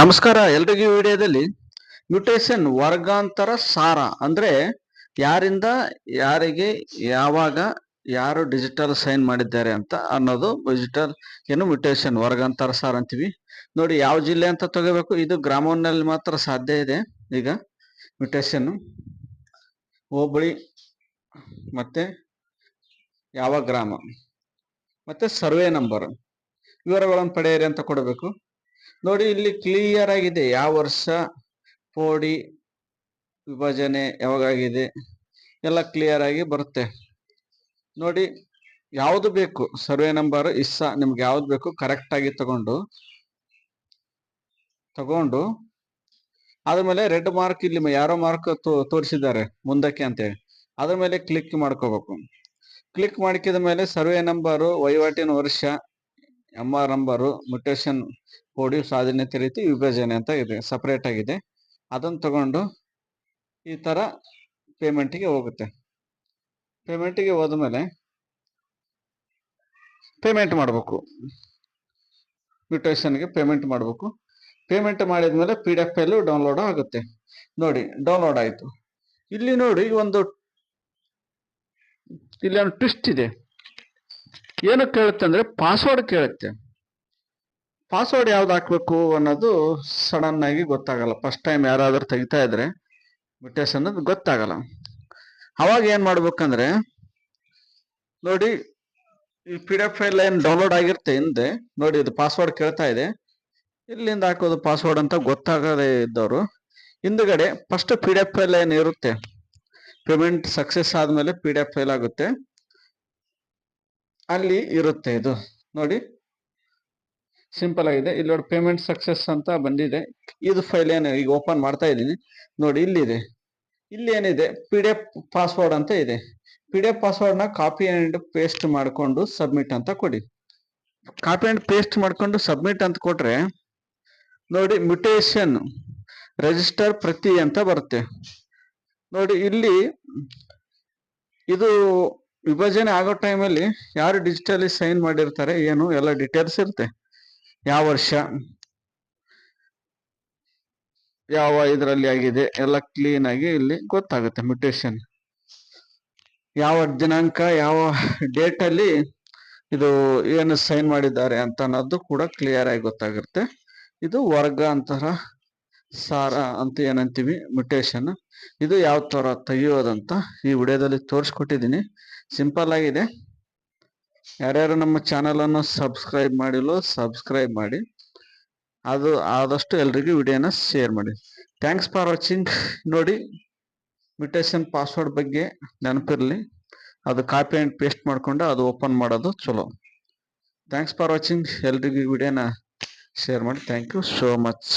ನಮಸ್ಕಾರ, ಎಲ್ರಿಗೂ ವಿಡಿಯೋದಲ್ಲಿ ಮ್ಯೂಟೇಶನ್ ವರ್ಗಾಂತರ ಸಾರ ಅಂದ್ರೆ ಯಾರಿಂದ, ಯಾರಿಗೆ, ಯಾವಾಗ, ಯಾರು ಡಿಜಿಟಲ್ ಸೈನ್ ಮಾಡಿದ್ದಾರೆ ಅಂತ ಅನ್ನೋದು ಡಿಜಿಟಲ್ ಏನು ಮ್ಯೂಟೇಶನ್ ವರ್ಗಾಂತರ ಸಾರ ಅಂತೀವಿ. ನೋಡಿ, ಯಾವ ಜಿಲ್ಲೆ ಅಂತ ತಗೋಬೇಕು? ಇದು ಗ್ರಾಮವನ್ನಲ್ಲಿ ಮಾತ್ರ ಸಾಧ್ಯ ಇದೆ ಈಗ ಮ್ಯೂಟೇಶನ್ ಹೋಬಳಿ ಮತ್ತೆ ಯಾವ ಗ್ರಾಮ? ಮತ್ತೆ ಸರ್ವೆ ನಂಬರ್. ವಿವರಗಳನ್ನು ಪಡೆಯಿರಿ ಅಂತ ಕೊಡಬೇಕು. ನೋಡಿ ಇಲ್ಲಿ ಕ್ಲಿಯರ್ ಆಗಿದೆ. ಯಾವ ವರ್ಷ ಪೋಡಿ ವಿಭಜನೆ ಯಾವಾಗಾಗಿದೆ, ಎಲ್ಲ ಕ್ಲಿಯರ್ ಆಗಿ ಬರುತ್ತೆ. ನೋಡಿ, ಯಾವುದು ಬೇಕು? ಸರ್ವೆ ನಂಬರ್, ಇಸ್ಸ, ನಿಮ್ಗೆ ಯಾವ್ದು ಬೇಕು? ಕರೆಕ್ಟ್ ಆಗಿ ತಗೊಂಡು ತಗೊಂಡು, ಆದ್ಮೇಲೆ ರೆಡ್ ಮಾರ್ಕ್ ಇಲ್ಲಿ ಯಾರೋ ಮಾರ್ಕ್ ತೋರಿಸಿದ್ದಾರೆ ಮುಂದಕ್ಕೆ ಅಂತೇಳಿ ಅದ್ರ ಮೇಲೆ ಕ್ಲಿಕ್ ಮಾಡ್ಕೋಬೇಕು. ಕ್ಲಿಕ್ ಮಾಡ್ಕಿದ ಮೇಲೆ ಸರ್ವೆ ನಂಬರು, ವಹಿವಾಟಿನ ವರ್ಷ ಎಂ ಆರ್ ನಂಬರು ಮ್ಯೂಟೇಶನ್ ಕೋಡಿ ಸ್ವಾಧೀನತೆ ರೀತಿ ವಿಭಜನೆ ಅಂತ ಇದೆ ಸಪರೇಟ್ ಆಗಿದೆ. ಅದನ್ನು ತಗೊಂಡು ಈ ತರ ಪೇಮೆಂಟಿಗೆ ಹೋಗುತ್ತೆ. ಪೇಮೆಂಟಿಗೆ ಹೋದ ಮೇಲೆ ಪೇಮೆಂಟ್ ಮಾಡಬೇಕು. ಮ್ಯೂಟೇಶನ್ಗೆ ಪೇಮೆಂಟ್ ಮಾಡಬೇಕು. ಪೇಮೆಂಟ್ ಮಾಡಿದ್ಮೇಲೆ ಪಿ ಡಿ ಎಫ್ ಎಲ್ಲು ಡೌನ್ಲೋಡ್ ಆಗುತ್ತೆ. ನೋಡಿ ಡೌನ್ಲೋಡ್ ಆಯಿತು. ಇಲ್ಲಿ ನೋಡಿ ಒಂದು, ಇಲ್ಲಿ ಒಂದು ಟ್ವಿಸ್ಟ್ ಇದೆ. ಏನು ಕೇಳುತ್ತೆ ಅಂದ್ರೆ ಪಾಸ್ವರ್ಡ್ ಕೇಳುತ್ತೆ. ಪಾಸ್ವರ್ಡ್ ಯಾವ್ದು ಹಾಕ್ಬೇಕು ಅನ್ನೋದು ಸಡನ್ ಆಗಿ ಗೊತ್ತಾಗಲ್ಲ. ಫಸ್ಟ್ ಟೈಮ್ ಯಾರಾದರೂ ತೆಗಿತಾ ಇದ್ರೆ ಮಿಟೇಸ್ ಅನ್ನೋದು ಗೊತ್ತಾಗಲ್ಲ. ಅವಾಗ ಏನ್ ಮಾಡ್ಬೇಕಂದ್ರೆ, ನೋಡಿ, ಈ ಪಿ ಡಿ ಎಫ್ ಫೈಲ್ ಏನು ಡೌನ್ಲೋಡ್ ಆಗಿರುತ್ತೆ ಹಿಂದೆ. ನೋಡಿ, ಇದು ಪಾಸ್ವರ್ಡ್ ಕೇಳ್ತಾ ಇದೆ. ಇಲ್ಲಿಂದ ಹಾಕೋದು ಪಾಸ್ವರ್ಡ್ ಅಂತ ಗೊತ್ತಾಗದೇ ಇದ್ದವರು. ಹಿಂದ್ಗಡೆ first P D F file ಏನ್ ಇರುತ್ತೆ. ಪೇಮೆಂಟ್ ಸಕ್ಸಸ್ ಆದ್ಮೇಲೆ ಪಿ ಡಿ ಎಫ್ ಫೈಲ್ ಆಗುತ್ತೆ. ಅಲ್ಲಿ ಇರುತ್ತೆ ಇದು. ನೋಡಿ. ಸಿಂಪಲ್ ಆಗಿದೆ. ಇಲ್ಲಿ ನೋಡಿ ಪೇಮೆಂಟ್ ಸಕ್ಸಸ್ ಅಂತ ಬಂದಿದೆ. ಇದು ಫೈಲ್ ಏನು ಈಗ ಓಪನ್ ಮಾಡ್ತಾ ಇದ್ದೀನಿ. ನೋಡಿ, ಇಲ್ಲಿದೆ. ಇಲ್ಲಿ ಏನಿದೆ? ಪಿ ಡಿ ಎಫ್ ಪಾಸ್ವರ್ಡ್ ಅಂತ ಇದೆ. ಪಿ ಡಿ ಎಫ್ ಪಾಸ್ವರ್ಡ್ನ ಕಾಪಿ ಅಂಡ್ ಪೇಸ್ಟ್ ಮಾಡಿಕೊಂಡು ಸಬ್ಮಿಟ್ ಅಂತ ಕೊಡಿ. ಕಾಪಿ ಅಂಡ್ ಪೇಸ್ಟ್ ಮಾಡ್ಕೊಂಡು ಸಬ್ಮಿಟ್ ಅಂತ ಕೊಟ್ರೆ, ನೋಡಿ ಮ್ಯುಟೇಷನ್ ರಿಜಿಸ್ಟರ್ ಪ್ರತಿ ಅಂತ ಬರುತ್ತೆ. ನೋಡಿ, ಇಲ್ಲಿ ಇದು ವಿಭಜನೆ ಆಗೋ ಟೈಮಲ್ಲಿ ಯಾರು ಡಿಜಿಟಲಿ ಸೈನ್ ಮಾಡಿರ್ತಾರೆ, ಏನು, ಎಲ್ಲ ಡೀಟೇಲ್ಸ್ ಇರುತ್ತೆ. ಯಾವ ವರ್ಷ, ಯಾವ ಇದರಲ್ಲಿ ಆಗಿದೆ, ಎಲ್ಲ ಕ್ಲೀನ್ ಆಗಿ ಇಲ್ಲಿ ಗೊತ್ತಾಗುತ್ತೆ ಮ್ಯೂಟೇಶನ್ ಯಾವ ದಿನಾಂಕ, ಯಾವ ಡೇಟ್ ಅಲ್ಲಿ ಇದು ಏನು ಸೈನ್ ಮಾಡಿದ್ದಾರೆ ಅಂತ ಅನ್ನೋದು ಕೂಡ ಕ್ಲಿಯರ್ ಆಗಿ ಗೊತ್ತಾಗುತ್ತೆ. ಇದು ವರ್ಗ ಅಂತರ ಸಾರ ಅಂತ ಏನಂತೀವಿ ಮ್ಯೂಟೇಶನ್ ಇದು ಯಾವ ತರ ತೆಗೆಯೋದಂತ ಈ ವಿಡಿಯೋದಲ್ಲಿ ತೋರಿಸ್ಕೊಟ್ಟಿದ್ದೀನಿ. ಸಿಂಪಲ್ ಆಗಿದೆ. ಯಾರ್ಯಾರು ನಮ್ಮ ಚಾನಲನ್ನು ಸಬ್ಸ್ಕ್ರೈಬ್ ಮಾಡಿಲ್ಲೋ ಸಬ್ಸ್ಕ್ರೈಬ್ ಮಾಡಿ. ಅದು ಆದಷ್ಟು ಎಲ್ರಿಗೂ ವಿಡಿಯೋನ ಶೇರ್ ಮಾಡಿ. ಥ್ಯಾಂಕ್ಸ್ ಫಾರ್ ವಾಚಿಂಗ್ ನೋಡಿ ಮ್ಯೂಟೇಶನ್ ಪಾಸ್ವರ್ಡ್ ಬಗ್ಗೆ ನೆನಪಿರಲಿ. ಅದು ಕಾಪಿ ಆ್ಯಂಡ್ ಪೇಸ್ಟ್ ಮಾಡಿಕೊಂಡು ಅದು ಓಪನ್ ಮಾಡೋದು ಚಲೋ. ಥ್ಯಾಂಕ್ಸ್ ಫಾರ್ ವಾಚಿಂಗ್ ಎಲ್ರಿಗೂ ವಿಡಿಯೋನ ಶೇರ್ ಮಾಡಿ. Thank you so much